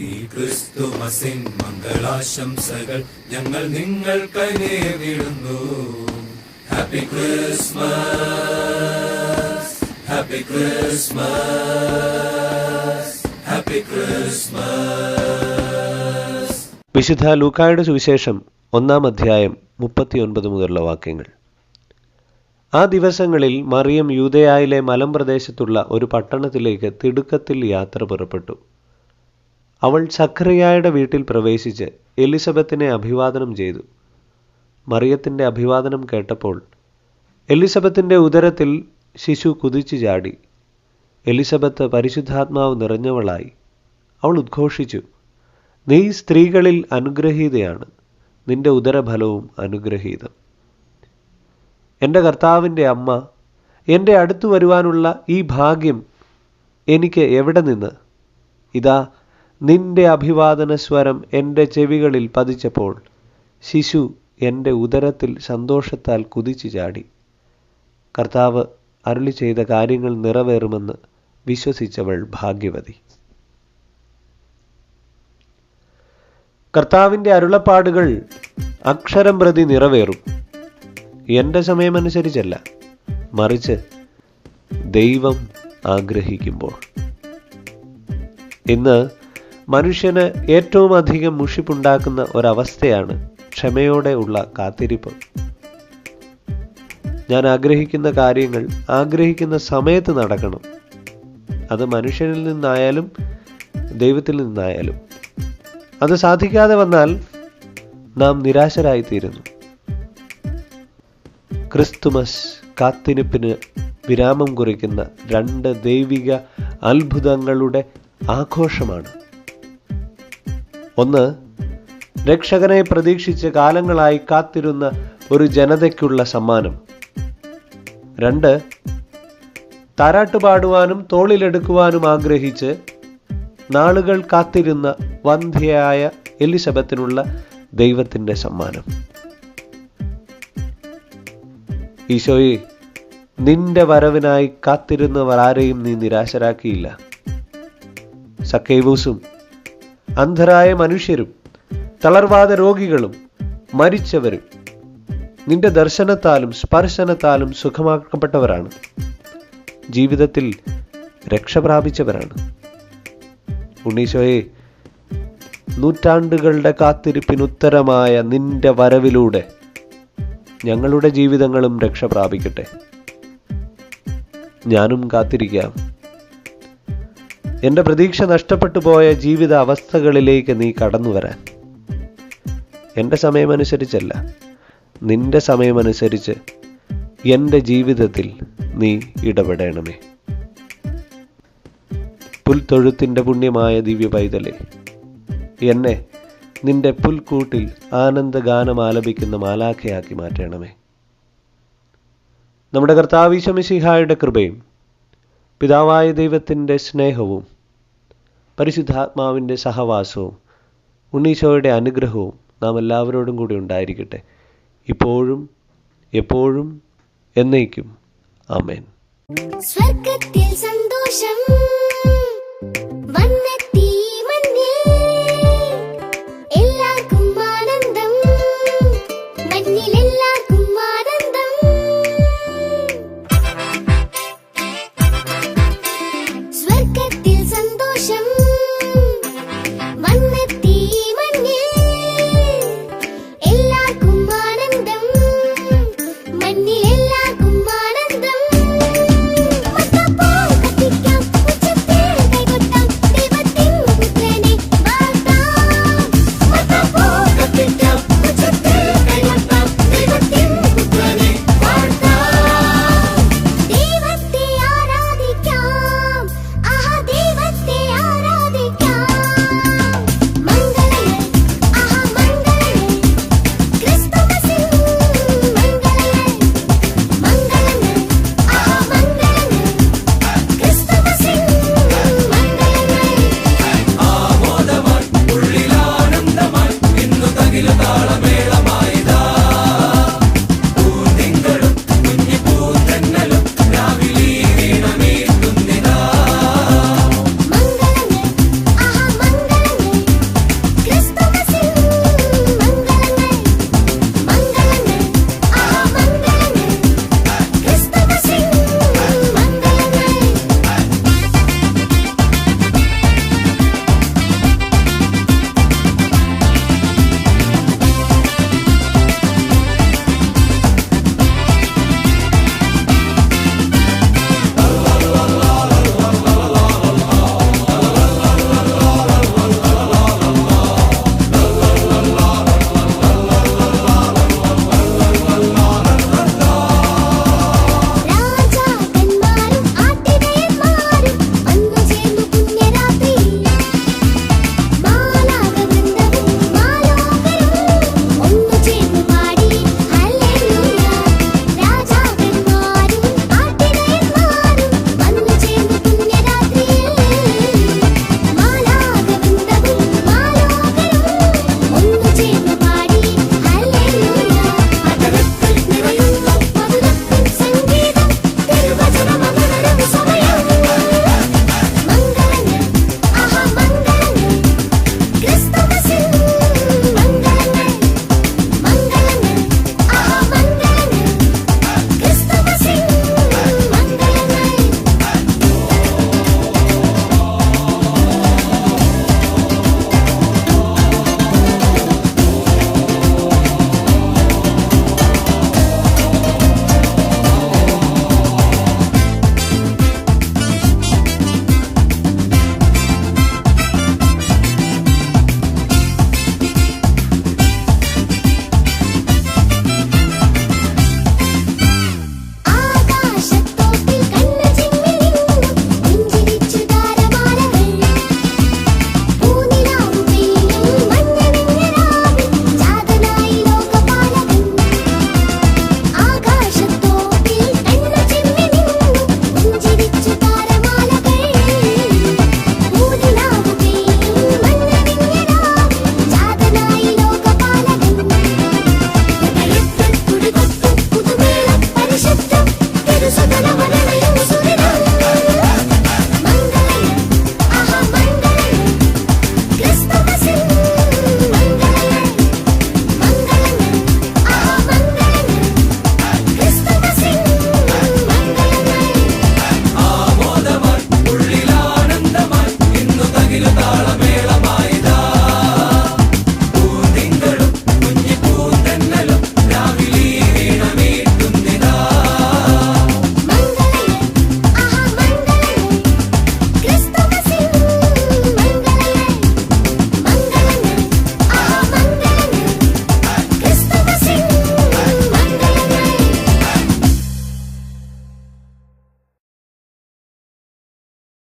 ഈ ക്രിസ്തുമസിൻ മംഗളാശംസകൾ ഞങ്ങൾ നിങ്ങൾക്ക് നേരിടുന്നു. Happy Christmas happy Christmas happy Christmas വിശുദ്ധ ലൂക്കായുടെ സുവിശേഷം ഒന്നാം അധ്യായം മുപ്പത്തിയൊൻപത് മുതലുള്ള വാക്യങ്ങൾ. ആ ദിവസങ്ങളിൽ മറിയം യൂതയായിലെ മലമ്പ്രദേശത്തുള്ള ഒരു പട്ടണത്തിലേക്ക് തിടുക്കത്തിൽ യാത്ര പുറപ്പെട്ടു. അവൾ സഖറിയായുടെ വീട്ടിൽ പ്രവേശിച്ച് എലിസബത്തിനെ അഭിവാദനം ചെയ്തു. മറിയത്തിന്റെ അഭിവാദനം കേട്ടപ്പോൾ എലിസബത്തിന്റെ ഉദരത്തിൽ ശിശു കുതിച്ചു ചാടി. എലിസബത്ത് പരിശുദ്ധാത്മാവ് നിറഞ്ഞവളായി. അവൾ ഉദ്ഘോഷിച്ചു നീ സ്ത്രീകളിൽ അനുഗ്രഹീതയാണ്. നിന്റെ ഉദരഫലവും അനുഗ്രഹീതം. എന്റെ കർത്താവിന്റെ അമ്മ എന്റെ അടുത്തു വരുവാനുള്ള ഈ ഭാഗ്യം എനിക്ക് എവിടെ നിന്ന്? ഇതാ നിന്റെ അഭിവാദന സ്വരം എന്റെ ചെവികളിൽ പതിച്ചപ്പോൾ ശിശു എന്റെ ഉദരത്തിൽ സന്തോഷത്താൽ കുതിച്ചു ചാടി. കർത്താവ് അരുളി ചെയ്ത കാര്യങ്ങൾ നിറവേറുമെന്ന് വിശ്വസിച്ചവൾ ഭാഗ്യവതി. കർത്താവിന്റെ അരുളപ്പാടുകൾ അക്ഷരം പ്രതി നിറവേറും. എന്റെ സമയമനുസരിച്ചല്ല മറിച്ച് ദൈവം ആഗ്രഹിക്കുമ്പോൾ. ഇന്ന് മനുഷ്യന് ഏറ്റവും അധികം മുഷിപ്പുണ്ടാക്കുന്ന ഒരവസ്ഥയാണ് ക്ഷമയോടെ ഉള്ള കാത്തിരിപ്പ്. ഞാൻ ആഗ്രഹിക്കുന്ന കാര്യങ്ങൾ ആഗ്രഹിക്കുന്ന സമയത്ത് നടക്കണം. അത് മനുഷ്യനിൽ നിന്നായാലും ദൈവത്തിൽ നിന്നായാലും. അത് സാധിക്കാതെ വന്നാൽ നാം നിരാശരായിത്തീരുന്നു. ക്രിസ്തുമസ് കാത്തിരിപ്പിന് വിരാമം കുറിക്കുന്ന രണ്ട് ദൈവിക അത്ഭുതങ്ങളുടെ ആഘോഷമാണ്. ഒന്ന് രക്ഷകനെ പ്രതീക്ഷിച്ച് കാലങ്ങളായി കാത്തിരുന്ന ഒരു ജനതയ്ക്കുള്ള സമ്മാനം. രണ്ട് താരാട്ടുപാടുവാനും തോളിലെടുക്കുവാനും ആഗ്രഹിച്ച് നാളുകൾ കാത്തിരുന്ന വന്ധ്യയായ എലിസബത്തിനുള്ള ദൈവത്തിന്റെ സമ്മാനം. ഈശോയെ നിന്റെ വരവിനായി കാത്തിരുന്നവർ ആരെയും നീ നിരാശരാക്കിയില്ല. സക്കൈവൂസും അന്ധരായ മനുഷ്യരും തളർവാദ രോഗികളും മരിച്ചവരും നിന്റെ ദർശനത്താലും സ്പർശനത്താലും സുഖമാക്കപ്പെട്ടവരാണ്. ജീവിതത്തിൽ രക്ഷ പ്രാപിച്ചവരാണ്. ഉണ്ണീശോയെ നൂറ്റാണ്ടുകളുടെ കാത്തിരിപ്പിനുത്തരമായ നിന്റെ വരവിലൂടെ ഞങ്ങളുടെ ജീവിതങ്ങളും രക്ഷ പ്രാപിക്കട്ടെ. ഞാനും കാത്തിരിക്കാം. എന്റെ പ്രതീക്ഷ നഷ്ടപ്പെട്ടു പോയ ജീവിത അവസ്ഥകളിലേക്ക് നീ കടന്നു വരാൻ. എന്റെ സമയമനുസരിച്ചല്ല നിന്റെ സമയമനുസരിച്ച് എന്റെ ജീവിതത്തിൽ നീ ഇടപെടണമേ. പുൽത്തൊഴുത്തിന്റെ പുണ്യമായ ദിവ്യ പൈതലേ എന്നെ നിന്റെ പുൽക്കൂട്ടിൽ ആനന്ദഗാനം ആലപിക്കുന്ന മാലാഖയാക്കി മാറ്റണമേ. നമ്മുടെ കർത്താവിശമിഷിഹായുടെ കൃപയും പിതാവായ ദൈവത്തിന്റെ സ്നേഹവും പരിശുദ്ധാത്മാവിന്റെ സഹവാസവും ഉണ്ണീശോയുടെ അനുഗ്രഹവും നാം എല്ലാവരോടും കൂടി ഉണ്ടായിരിക്കട്ടെ. ഇപ്പോഴും എപ്പോഴും എന്നേക്കും. ആമേൻ. സ്വർഗത്തിൽ സന്തോഷം.